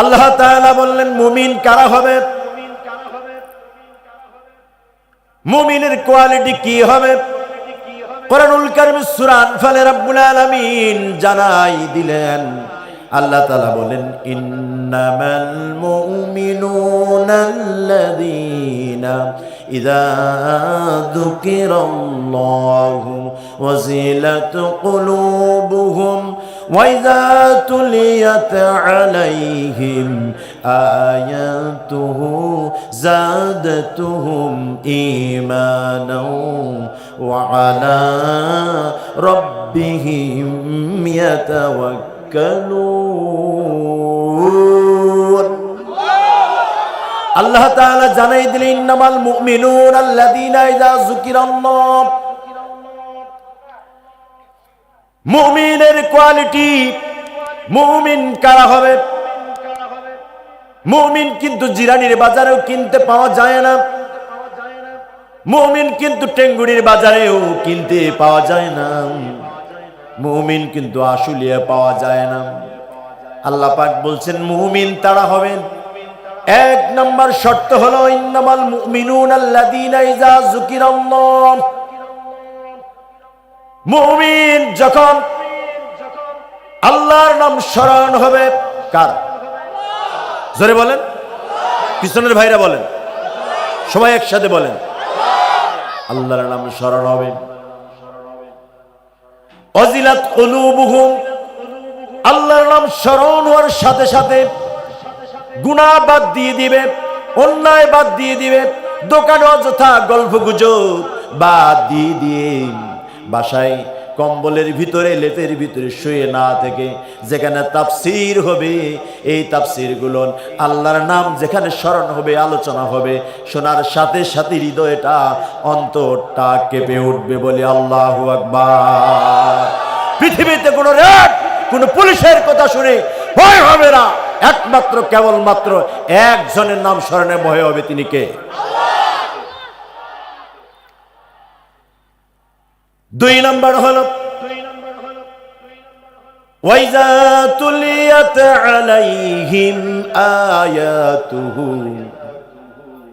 আল্লাহ তাআলা বললেন, মুমিন কারা হবে? মুমিনের কোয়ালিটি কি হবে? কোরআনুল কারীম সূরা আনফালে রব্বুল আলামিন জানাই দিলেন। আল্লাহ তাআলা বলেন, ইন্নামাল মুমিনুনা আল্লাযীনা ইযা যুকিরাল্লাহু ওয়াজিলাত কুলুবুহুম وإذا تليت عليهم آياته زادتهم إيمانا وعلى ربهم يتوكلون আল্লাহ তাআলা জানাই দিলেন ইন্নামাল মুমিনুন আল্লাযীনা ইযা যুকিরাল্লাহ মুমিনের কোয়ালিটি মুমিন কারা হবে? মুমিন কিন্তু জিরানির বাজারেও কিনতে পাওয়া যায় না। মুমিন কিন্তু টেঙ্গুড়ির বাজারেও কিনতে পাওয়া যায় না। মুমিন কিন্তু আশুলিয়া পাওয়া যায় না। আল্লাহ পাক বলছেন, মুমিন তারা হবেন। এক নম্বর শর্ত হলো, ইন্নামাল মুমিনুন আল্লাযীনা ইযা যুকিরাল্লাহ। মুমিন যখন আল্লাহর নাম স্মরণ হবে, কার? জোরে বলেন। পিছনের ভাইরা বলেন। সবাই একসাথে বলেন। আল্লাহর নাম স্মরণ হবে। অজিলাত আল্লাহর নাম স্মরণ হওয়ার সাথে সাথে গুনাহ বাদ দিয়ে দিবে, অন্যায় বাদ দিয়ে দিবে, দোকানে অযথা গল্প গুজব বাদ দিয়ে দিয়ে বাসায় কম্বলের ভিতরে লেপের ভিতরে শুয়ে না থেকে যেখানে তাফসির হবে, এই তাফসিরগুলো আল্লাহর নাম যেখানে স্মরণ হবে, আলোচনা হবে, শোনার সাথে সাথে হৃদয়টা, অন্তরটা কেঁপে উঠবে বলে আল্লাহ আকবার। পৃথিবীতে কোনো রেড, কোনো পুলিশের কথা শুনে ভয় হবে না। একমাত্র, কেবলমাত্র একজনের নাম স্মরণে ভয় হবে তিনি কে? দুই নম্বর হলো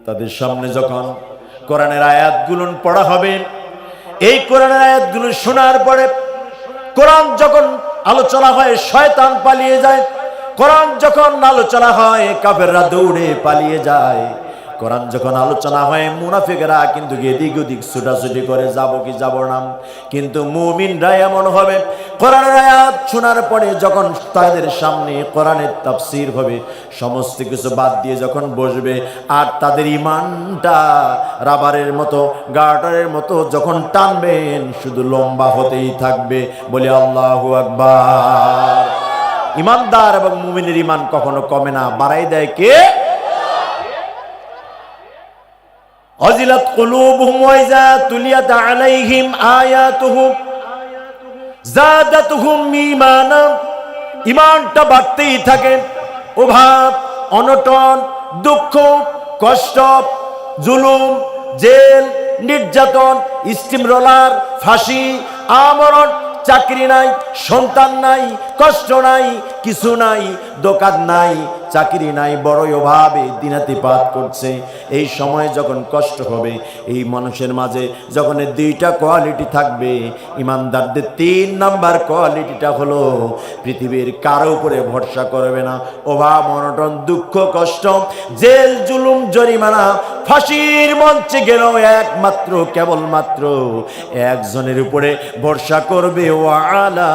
তাদের সামনে যখন কোরআনের আয়াতগুলো পড়া হবে, এই কোরআনের আয়াতগুলো শোনার পরে কোরআন যখন আলোচনা হয়, শয়তান পালিয়ে যায়। কোরআন যখন আলোচনা হয়, কাফেররা দৌড়ে পালিয়ে যায়। কোরআন যখন আলোচনা হয়, মুনাফিকেরা কিন্তু এদিক ওদিক ছুটাছুটি করে, যাব কি যাব না। কিন্তু মুমিনরা এমন হবে, কোরআনের আয়াত শোনার পরে যখন তাদের সামনে কোরআনের তাফসির হবে, সমস্ত কিছু বাদ দিয়ে যখন বসবে, আর তাদের ইমানটা রাবারের মতো গার্ডারের মতো যখন টানবেন, শুধু লম্বা হতেই থাকবে, বলে আল্লাহ আকবার। ইমানদার এবং মুমিনের ইমান কখনো কমে না, বাড়াই দেয় কে? অজিলাত কুলুবুহুম ওয়া ইযা তুলিয়াত আলাইহিম আয়াতুহু। জাদাতুহুম ঈমানা। ঈমানটা বাড়তেই থাকে। অভাব, অনটন, দুঃখ, কষ্ট, জুলুম, জেল, নির্যাতন স্টিম রোলার ফাঁসি, আমরণ, চাকরি নাই, সন্তান নাই, কষ্ট নাই, কিছু নাই, দোকান নাই চাকরি নাই, বড়ই অভাবে দিনাতিপাত করছে। এই সময় যখন কষ্ট হবে, এই মানুষের মাঝে যখন দুইটা কোয়ালিটি থাকবে, ইমানদারদের তিন নাম্বার কোয়ালিটিটা হলো, পৃথিবীর কারও উপরে ভরসা করবে না, অভাব, অনটন, দুঃখ, কষ্ট, জেল, জুলুম, জরিমানা, ফাঁসির মঞ্চে গেল একমাত্র, কেবলমাত্র একজনের উপরে ভরসা করবে, ওয়ালা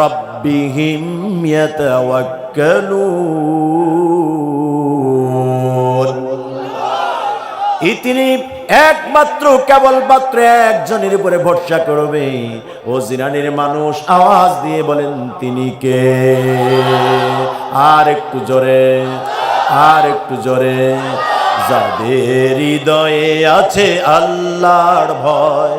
রব্বিহিম ইয়াতাওয়াক্কালুন। তিনি একমাত্র কেবলমাত্র একজনের উপরে ভরসা করবে। ও জিরানির মানুষ আওয়াজ দিয়ে বলেন, তিনি কে? আর একটু জোরে, আর একটু জোরে, যাদের হৃদয়ে আছে আল্লাহর ভয়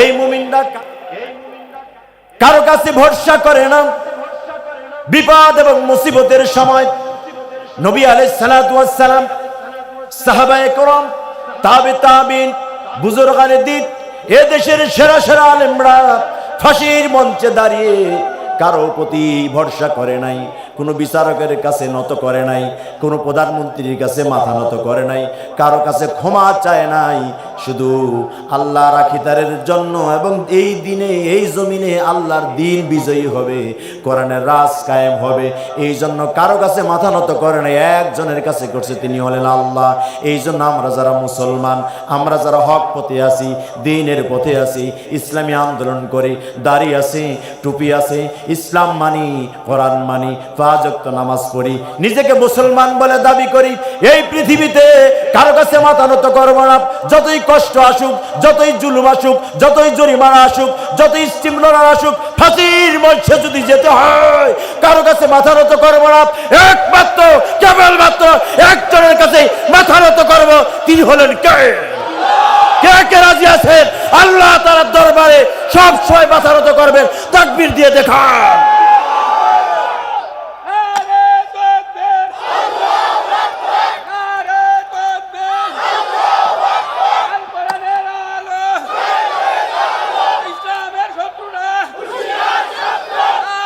এই মুমিনরা কারও কাছে ভরসা করে না। বিপদ এবং মুসিবতের সময় নবী আলাই সালাম, সাহাবায়ে সেরা সেরা আলেমরা ফাঁসির মঞ্চে দাঁড়িয়ে কারও প্রতি ভরসা করে নাই। কোনো বিচারকের কাছে নত করে নাই, কোনো প্রধানমন্ত্রীর কাছে মাথা নত করে নাই, কারও কাছে ক্ষমা চায় নাই। শুধু আল্লাহ রাখিতারের জন্য এবং এই দিনে, এই জমিনে আল্লাহর দিন বিজয়ী হবে, কোরআনের রাজ কায়েম হবে। এই জন্য কারও কাছে মাথা নত করে নাই, একজনের কাছে করছে তিনি হলেন আল্লাহ। এই জন্য আমরা যারা মুসলমান, আমরা যারা হক পথে আছি, দিনের পথে আছি, ইসলামী আন্দোলন করি দাড়ি আছে, টুপি আছে, ইসলাম মানি, কোরআন মানি পাঁচক্ত নামাজ পড়ি, নিজেকে মুসলমান বলে দাবি করি। এই পৃথিবীতে কারও কাছে মাথা নত করব না। যতই কষ্ট আসুক, যতই জুলুম আসুক, যতই জরিমানা আসুক, যতই স্টিমলার আসুক, ফাঁসির মঞ্চে যদি যেতে হয়, কারও কাছে মাথা নত করব না। একমাত্র, কেবলমাত্র একজনের কাছে মাথা নত করব, তিনি হলেন কে? কে কে রাজি আছেন? আল্লাহ তার দরবারে সব সময় মাথা নত করবেন, তাকবীর দিয়ে দেখান আরে তকবীর আরে তকবীর আল কোরআনের আলো ইসলামের শত্রুরা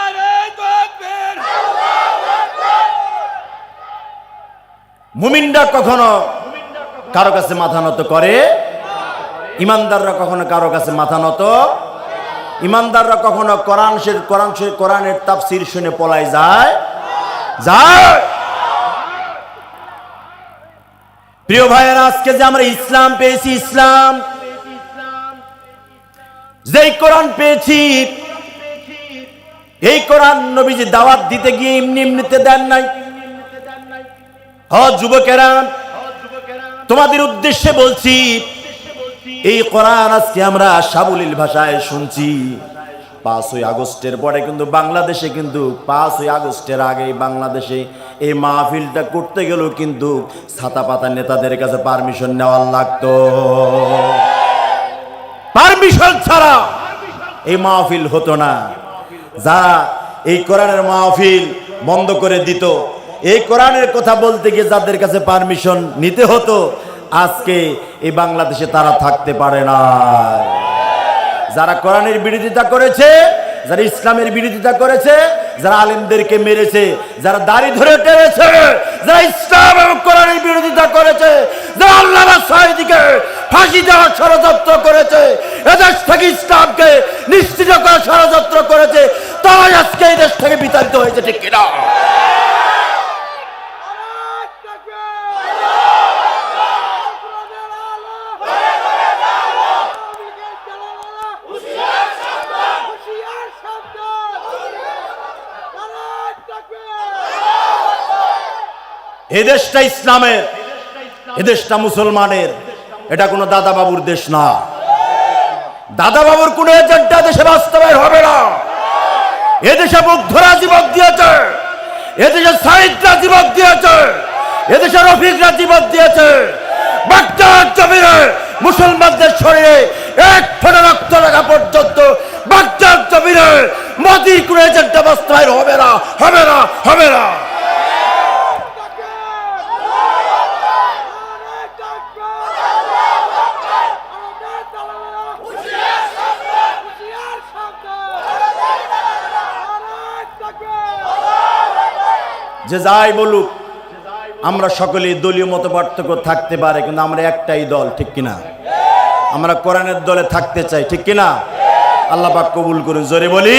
আরে তকবীর মুমিনরা কখনো কারও কাছে মাথা নত করে? ইমানদাররা কখনো কারও কাছে মাথা নত? ইমানদাররা কখনো কোরআন কোরআন কোরআনের তাফসির শুনে পলায় যায়? যায়! প্রিয় ভাইয়েরা, আজকে যে আমরা ইসলাম পেয়েছি, ইসলাম। যেই কোরআন পেয়েছি, এই কোরআন নবীজি দাওয়াত দিতে গিয়ে এমনি এমনিতে দেন নাই। হ যুবকেরা তোমাদের উদ্দেশ্যে বলছি, এই কোরআন আজকে আমরা সাবলীল ভাষায় শুনছি। পাঁচই আগস্টের পরে কিন্তু বাংলাদেশে কিন্তু, পাঁচই আগস্টের আগে বাংলাদেশে এই মাহফিলটা করতে গেলেও কিন্তু ছাতা পাতা নেতাদের কাছে পারমিশন নেওয়ার লাগতো। পারমিশন ছাড়া এই মাহফিল হতো না। যারা এই কোরআনের মাহফিল বন্ধ করে দিত এই কোরআনের কথা বলতে গিয়ে যাদের কাছে পারমিশন নিতে হতো, আজকে এই বাংলাদেশে তারা থাকতে পারে না। যারা কোরআনের বিরোধিতা করেছে, যারা ইসলামের বিরোধিতা করেছে, যারা আলেমদেরকে মেরেছে, যারা দাড়ি ধরে টেনেছে, যারা ইসলাম এবং কোরআনের বিরোধিতা করেছে, যারা আল্লাহ সাহিদিকে ফাঁসি দেওয়ার ষড়যন্ত্র করেছে, এদেশ থেকে ইসলামকে নিশ্চিত করার ষড়যন্ত্র করেছে, তাই আজকে এই দেশ থেকে বিতাড়িত হয়েছে, ঠিক কিনা? তকবীর এ দেশটা ইসলামের, এ দেশটা মুসলমানের। এটা কোনো দাদা বাবুর দেশ না। দাদা বাবুর কোন এজেন্ডা দেশে বাস্তবায়ন হবে না। এদেশে মুগ্ধরা জীবন দিয়েছে। এদেশে সাহিত্যরা জীবন দিয়েছে। এদেশে রফিকরা জীবন দিয়েছে। মুসলমানদের শরীরে এক ফোঁটা রক্ত লাগা পর্যন্ত বাগদাদ জমিনে মোদির কোন এজেন্ডা বাস্তবায়ন হবে না হবে না হবে না। যে যাই বলুক, আমরা সকলেই দলীয় মত পার্থক্য থাকতে পারে, কিন্তু আমরা একটাই দল, ঠিক কিনা? আমরা কোরআনের দলে থাকতে চাই, ঠিক কিনা? আল্লাহ পাক কবুল করুন, জোরে বলি।